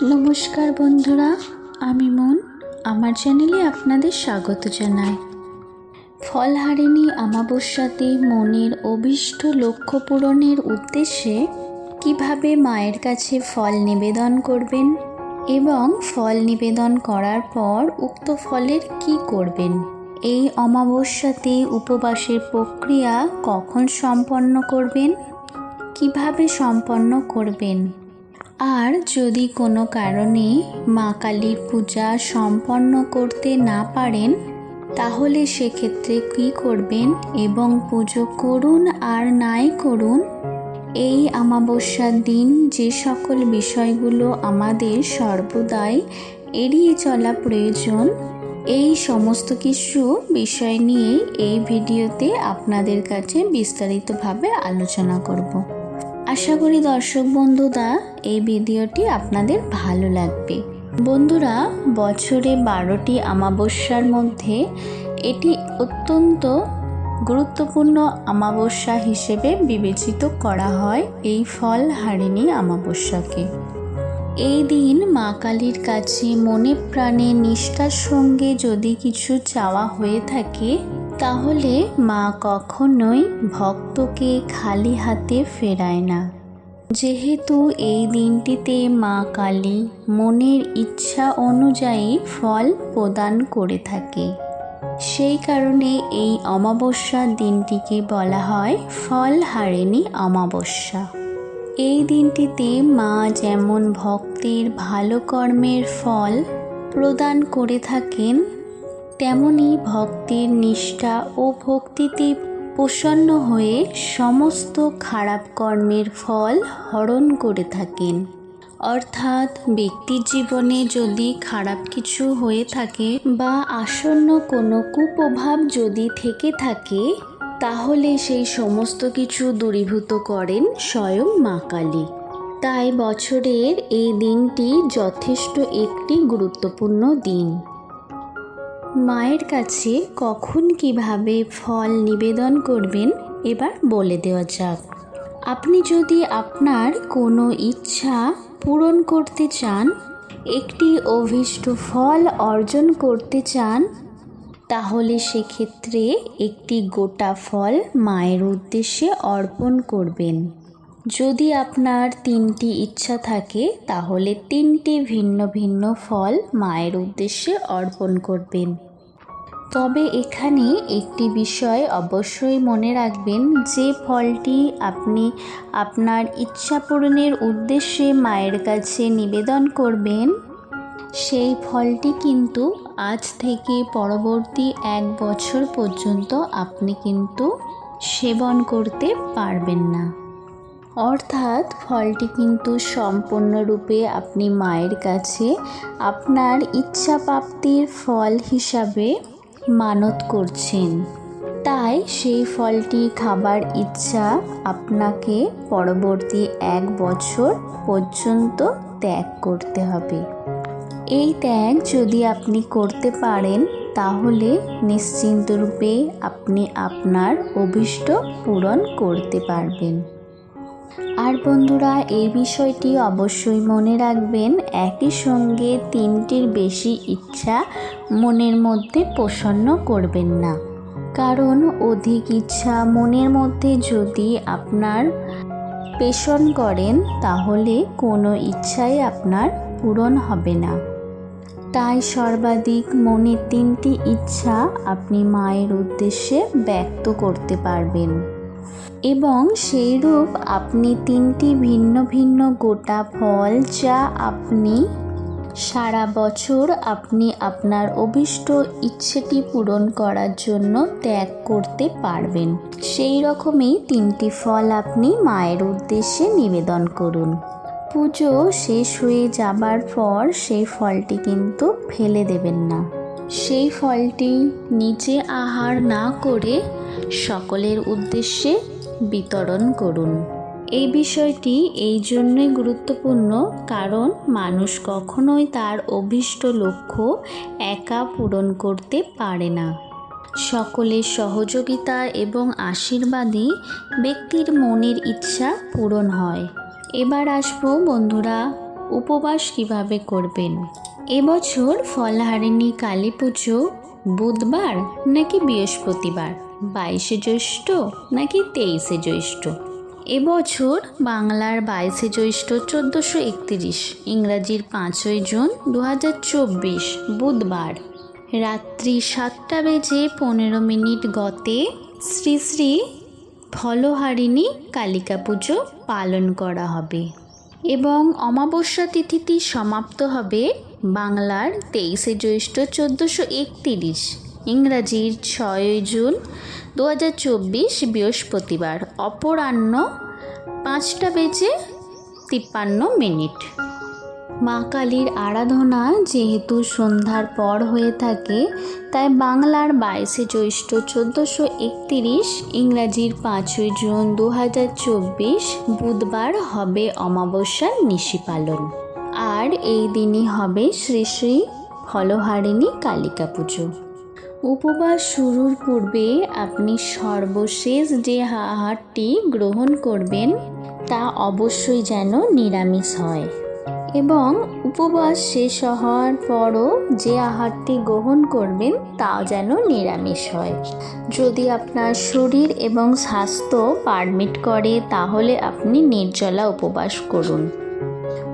নমস্কার বন্ধুরা, আমি মন। আমার চ্যানেলে আপনাদের স্বাগত জানাই। ফলহারিণী অমাবস্যাতে মনের অভীষ্ট লক্ষ্য পূরণের উদ্দেশ্যে কীভাবে মায়ের কাছে ফল নিবেদন করবেন এবং ফল নিবেদন করার পর উক্ত ফলের কি করবেন? এই অমাবস্যাতে উপবাসের প্রক্রিয়া কখন সম্পন্ন করবেন? কীভাবে সম্পন্ন করবেন? আর যদি কোনো কারণে মা কালীর পূজা সম্পন্ন করতে না পারেন, তাহলে সেক্ষেত্রে কী করবেন এবং পুজো করুন আর নাই করুন? এই অমাবস্যার দিন যে সকল বিষয়গুলো আমাদের সর্বদাই এড়িয়ে চলা প্রয়োজন, এই সমস্ত কিছু বিষয় নিয়ে এই ভিডিওতে আপনাদের কাছে বিস্তারিতভাবে আলোচনা করব। আশা করি দর্শক বন্ধুরা, এই ভিডিওটি আপনাদের ভালো লাগবে। বন্ধুরা, বছরে বারোটি অমাবস্যার মধ্যে এটি অত্যন্ত গুরুত্বপূর্ণ আমাবস্যা হিসেবে বিবেচিত করা হয় এই ফল হারিণী অমাবস্যাকে। এই দিন মা কালীর কাছে মনে প্রাণে নিষ্ঠার সঙ্গে যদি কিছু চাওয়া হয়ে থাকে তাহলে মা কখনোই ভক্তকে খালি হাতে ফেরায় না। যেহেতু এই দিনটিতে মা কালী মনের ইচ্ছা অনুযায়ী ফল প্রদান করে থাকে, সেই কারণে এই অমাবস্যার দিনটিকে বলা হয় ফল হারেনি অমাবস্যা। এই দিনটিতে মা যেমন ভক্তের ভালো কর্মের ফল প্রদান করে থাকেন তেমনি ভক্তের নিষ্ঠা ও ভক্তিতে প্রসন্ন হয়ে সমস্ত খারাপ কর্মের ফল হরণ করে থাকেন। অর্থাৎ ব্যক্তির জীবনে যদি খারাপ কিছু হয়ে থাকে বা আসন্ন কোনো কুপ্রভাব যদি থেকে থাকে, তাহলে সেই সমস্ত কিছু দূরীভূত করেন স্বয়ং মা কালী। তাই বছরের এই দিনটি যথেষ্ট একটি গুরুত্বপূর্ণ দিন। মায়ের কাছে কখন কীভাবে ফল নিবেদন করবেন এবার বলে দেওয়া যাক। আপনি যদি আপনার কোনো ইচ্ছা পূরণ করতে চান, একটি অভীষ্ট ফল অর্জন করতে চান, তাহলে সেক্ষেত্রে একটি গোটা ফল মায়ের উদ্দেশ্যে অর্পণ করবেন। যদি আপনার তিনটি ইচ্ছা থাকে, তাহলে তিনটি ভিন্ন ভিন্ন ফল মায়ের উদ্দেশ্যে অর্পণ করবেন। তবে এখানে একটি বিষয় অবশ্যই মনে রাখবেন, যে ফলটি আপনি আপনার ইচ্ছা পূরণের উদ্দেশ্যে মায়ের কাছে নিবেদন করবেন, সেই ফলটি কিন্তু আজ থেকে পরবর্তী এক বছর পর্যন্ত আপনি কিন্তু সেবন করতে পারবেন না। অর্থাৎ ফলটি কিন্তু সম্পূর্ণরূপে আপনি মায়ের কাছে আপনার ইচ্ছা প্রাপ্তির ফল হিসাবে মানত করছেন। তাই সেই ফলটি খাবার ইচ্ছা আপনাকে পরবর্তী এক বছর পর্যন্ত ত্যাগ করতে হবে। এই ত্যাগ যদি আপনি করতে পারেন, তাহলে নিশ্চিন্তরূপে আপনি আপনার অভীষ্ট পূরণ করতে পারবেন। আর বন্ধুরা, এই বিষয়টি অবশ্যই মনে রাখবেন, একই সঙ্গে তিনটির বেশি ইচ্ছা মনের মধ্যে প্রসন্ন করবেন না। কারণ অধিক ইচ্ছা মনের মধ্যে যদি আপনার পেষণ করেন, তাহলে কোনো ইচ্ছাই আপনার পূরণ হবে না। তাই সর্বাধিক মনে তিনটি ইচ্ছা আপনি মায়ের উদ্দেশ্যে ব্যক্ত করতে পারবেন। এবং সেই রূপ আপনি তিনটি ভিন্ন ভিন্ন গোটা ফল যা আপনি সারা বছর আপনি আপনার অভীষ্ট ইচ্ছেটি পূরণ করার জন্য ত্যাগ করতে পারবেন। সেই রকমই তিনটি ফল আপনি মায়ের উদ্দেশ্যে নিবেদন করুন। পুজো শেষ হয়ে যাবার পর সেই ফলটি কিন্তু ফেলে দেবেন না। সেই ফলটি নিজে আহার না করে সকলের উদ্দেশ্যে বিতরণ করুন। এই বিষয়টি এই জন্যই গুরুত্বপূর্ণ, কারণ মানুষ কখনোই তার অভীষ্ট লক্ষ্য একা পূরণ করতে পারে না। সকলের সহযোগিতা এবং আশীর্বাদই ব্যক্তির মনের ইচ্ছা পূরণ হয়। এবার আসব বন্ধুরা, উপবাস কীভাবে করবেন? এবছর ফলহারিণী কালী পুজো বুধবার নাকি বৃহস্পতিবার? বাইশে জ্যৈষ্ঠ নাকি তেইশে জ্যৈষ্ঠ? এবছর বাংলার বাইশে জ্যৈষ্ঠ চোদ্দোশো একত্রিশ, ইংরাজির পাঁচই জুন দু চব্বিশ, বুধবার। রাত্রি সাতটা বেজে পনেরো মিনিট গতে শ্রী শ্রী ফলহারিণী কালিকা পুজো পালন করা হবে এবং অমাবস্যা তিথিটি সমাপ্ত হবে বাংলার তেইশে জ্যৈষ্ঠ চোদ্দোশো একতিরিশ। ইংরাজির ছয়ই জুন দু হাজার চব্বিশ বৃহস্পতিবার, অপরাহ্ন পাঁচটা বেজে তিপ্পান্ন মিনিট। মা কালীর আরাধনা যেহেতু সন্ধ্যার পর হয়ে থাকে, তাই বাংলার বাইশে জ্যৈষ্ঠ চোদ্দোশো একতিরিশ ইংরাজির পাঁচই জুন দু হাজার চব্বিশ বুধবার হবে অমাবস্যার নিশি পালন। আর এই দিনই হবে শ্রী শ্রী ফলহারিণী কালিকা পুজো। উপবাস শুরুর পূর্বে আপনি সর্বশেষ যে আহারটি গ্রহণ করবেন, তা অবশ্যই যেন নিরামিষ হয়। এবং উপবাস শেষ হওয়ার পরও যে আহারটি গ্রহণ করবেন, তাও যেন নিরামিষ হয়। যদি আপনার শরীর এবং স্বাস্থ্য পারমিট করে, তাহলে আপনি নির্জলা উপবাস করুন।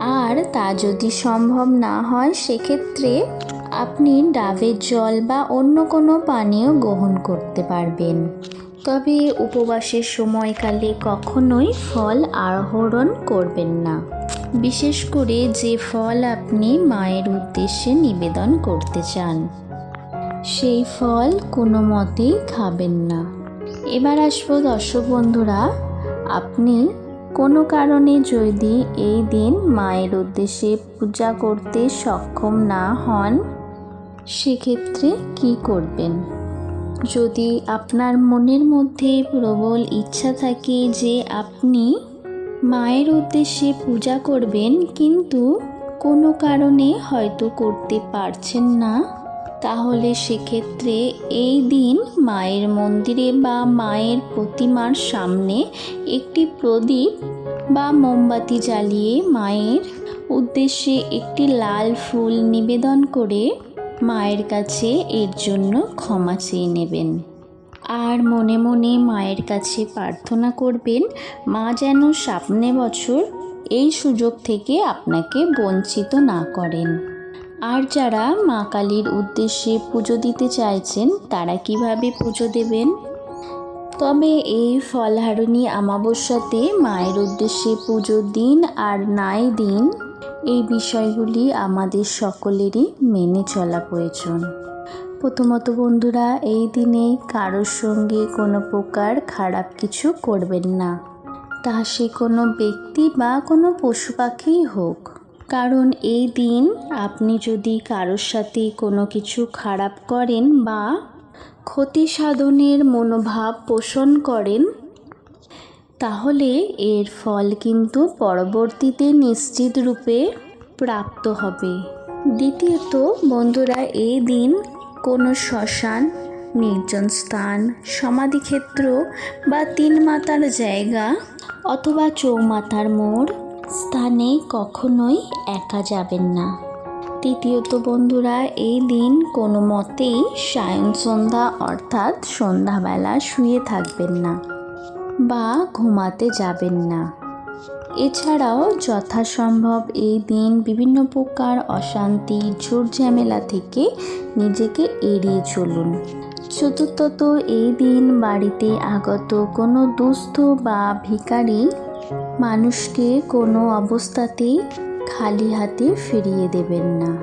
আর তা যদি সম্ভব না হয়, সেক্ষেত্রে আপনি ডাবের জল বা অন্য কোনো পানীয় গ্রহণ করতে পারবেন। তবে উপবাসের সময়কালে কখনোই ফল আহরণ করবেন না। বিশেষ করে যে ফল আপনি মায়ের উদ্দেশ্যে নিবেদন করতে চান, সেই ফল কোনো মতেই খাবেন না। এবার আসব দর্শক বন্ধুরা, আপনি কোনো কারণে যদি এই দিন মায়ের উদ্দেশ্যে পূজা করতে সক্ষম না হন সেক্ষেত্রে কি করবেন? যদি আপনার মনের মধ্যে প্রবল ইচ্ছা থাকে যে আপনি মায়ের উদ্দেশ্যে পূজা করবেন, কিন্তু কোনো কারণে হয়তো করতে পারছেন না, তাহলে সেক্ষেত্রে এই দিন মায়ের মন্দিরে বা মায়ের প্রতিমার সামনে একটি প্রদীপ বা মোমবাতি জ্বালিয়ে মায়ের উদ্দেশ্যে একটি লাল ফুল নিবেদন করে মায়ের কাছে এর জন্য ক্ষমা চেয়ে নেবেন। আর মনে মনে মায়ের কাছে প্রার্থনা করবেন, মা যেন সামনে বছর এই সুযোগ থেকে আপনাকে বঞ্চিত না করেন। আর যারা মা কালীর উদ্দেশ্যে পুজো দিতে চাইছেন, তারা কীভাবে পুজো দেবেন? তবে এই ফলহারণী অমাবস্যাতে মায়ের উদ্দেশ্যে পুজো দিন আর নাই দিন এই বিষয়গুলি আমাদের সকলেরই মেনে চলা প্রয়োজন। প্রথমত বন্ধুরা, এই দিনে কারোর সঙ্গে কোনো প্রকার খারাপ কিছু করবেন না। তা সে কোনো ব্যক্তি বা কোনো পশু পাখিই হোক। কারণ এই দিন আপনি যদি কারোর সাথে কোনো কিছু খারাপ করেন বা ক্ষতি সাধনের মনোভাব পোষণ করেন তাহলে এর ফল কিন্তু পরবর্তীতে নিশ্চিত রূপে প্রাপ্ত হবে। দ্বিতীয়ত, বন্ধুরা, এই দিন কোনো শ্মশান, নির্জন স্থান, সমাধিক্ষেত্র বা তিন মাতার জায়গা অথবা চৌমাথার মোড় স্থানে কখনোই একা যাবেন না। তৃতীয়ত, বন্ধুরা, এই দিন কোনো মতেই সায়ন সন্ধ্যা অর্থাৎ সন্ধ্যাবেলা শুয়ে থাকবেন না। বা ঘুমাতে যাবেন না। এছাড়াও যথাসম্ভব এই দিন বিভিন্ন প্রকার অশান্তি ঝুট ঝামেলা থেকে নিজেকে এড়িয়ে চলুন। চতুর্থত এই দিন বাড়িতে আগত কোনো দুস্থ বা ভিখারি মানুষকে কোনো অবস্থাতেই খালি হাতে ফিরিয়ে দেবেন না।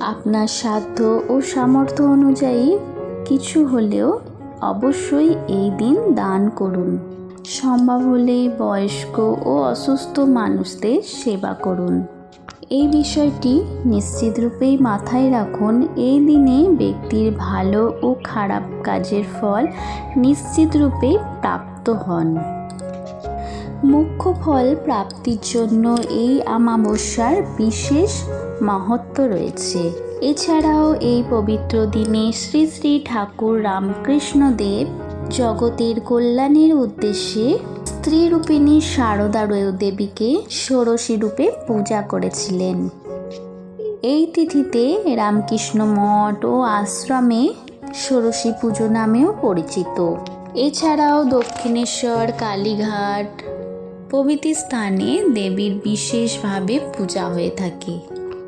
আপনার সাধ্য ও সামর্থ্য অনুযায়ী কিছু হলেও অবশ্যই এই দিন দান করুন। সম্ভব হলে বয়স্ক ও অসুস্থ মানুষদের সেবা করুন। এই বিষয়টি নিশ্চিত রূপেই মাথায় রাখুন, এই দিনে ব্যক্তির ভালো ও খারাপ কাজের ফল নিশ্চিত রূপে প্রাপ্ত হন। মুখ্য ফল প্রাপ্তির জন্য এই আমাবস্যার বিশেষ মাহাত্ম রয়েছে। এছাড়াও এই পবিত্র দিনে শ্রী শ্রী ঠাকুর রামকৃষ্ণদেব জগতের কল্যাণের উদ্দেশ্যে স্ত্রী রূপিণী শারদা দেবীকে ষোড়শী রূপে পূজা করেছিলেন। এই তিথিতে রামকৃষ্ণ মঠ ও আশ্রমে ষোড়শী পুজো নামেও পরিচিত। এছাড়াও দক্ষিণেশ্বর, কালীঘাট প্রভৃতি স্থানে দেবীর বিশেষভাবে পূজা হয়ে থাকে।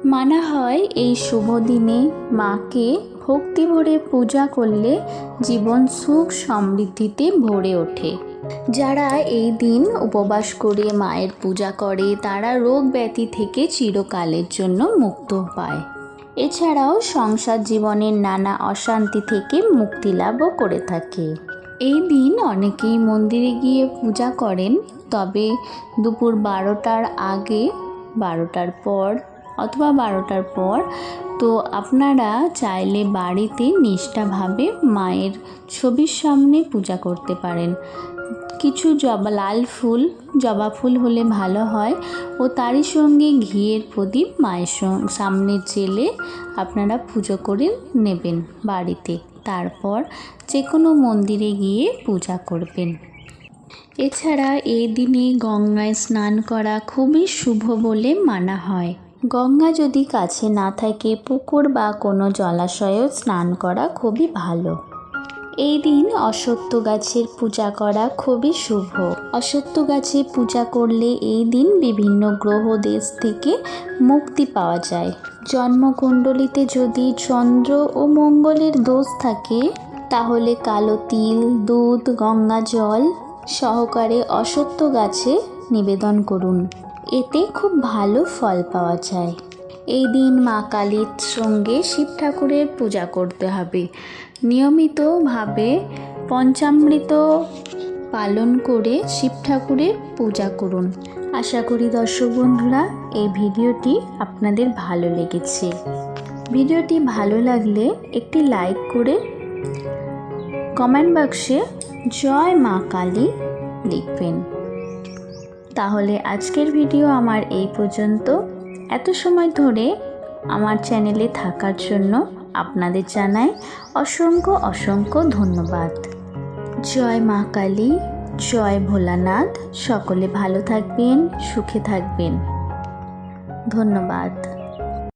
মানা হয় এই শুভ দিনে মাকে ভক্তি ভরে পূজা করলে জীবন সুখ সমৃদ্ধিতে ভরে ওঠে। যারা এই দিন উপবাস করে মায়ের পূজা করে, তারা রোগ ব্যাধি থেকে চিরকালের জন্য মুক্ত পায় এছাড়াও সংসার জীবনের নানা অশান্তি থেকে মুক্তি লাভও করে থাকে। এই দিন অনেকেই মন্দিরে গিয়ে পূজা করেন, তবে দুপুর বারোটার আগে, বারোটার পর অথবা বারোটার পর। তো আপনারা চাইলে বাড়িতে নিষ্ঠাভাবে মায়ের ছবির সামনে পূজা করতে পারেন। কিছু জবা, লাল ফুল, জবা ফুল হলে ভালো হয় ও তারই সঙ্গে ঘিয়ের প্রদীপ মায়ের সামনে জেলে আপনারা পুজো করে নেবেন বাড়িতে। তারপর যে কোনো মন্দিরে গিয়ে পূজা করবেন। এছাড়া এই দিনে গঙ্গায় স্নান করা খুবই শুভ বলে মানা হয়। গঙ্গা যদি কাছে না থাকে, পুকুর বা কোনো জলাশয়েও স্নান করা খুবই ভালো। এই দিন অসত্য গাছের পূজা করা খুবই শুভ। অসত্য গাছে পূজা করলে এই দিন বিভিন্ন গ্রহ দেশ থেকে মুক্তি পাওয়া যায়। জন্মকুণ্ডলিতে যদি চন্দ্র ও মঙ্গলের দোষ থাকে, তাহলে কালো তিল, দুধ, গঙ্গা জল সহকারে অসত্য গাছে নিবেদন করুন। এতে খুব ভালো ফল পাওয়া যায়। এই দিন মা কালীর সঙ্গে শিব ঠাকুরের পূজা করতে হবে। নিয়মিতভাবে পঞ্চামৃত পালন করে শিব ঠাকুরের পূজা করুন। আশা করি দর্শক বন্ধুরা, এই ভিডিওটি আপনাদের ভালো লেগেছে। ভিডিওটি ভালো লাগলে একটি লাইক করে কমেন্ট বাক্সে জয় মা কালী লিখবেন। তাহলে আজকের ভিডিও আমার এই পর্যন্ত। এত সময় ধরে আমার চ্যানেলে থাকার জন্য আপনাদের জানাই অসংখ্য অসংখ্য ধন্যবাদ। জয় মা কালী, জয় ভোলানাথ। সকলে ভালো থাকবেন, সুখে থাকবেন। ধন্যবাদ।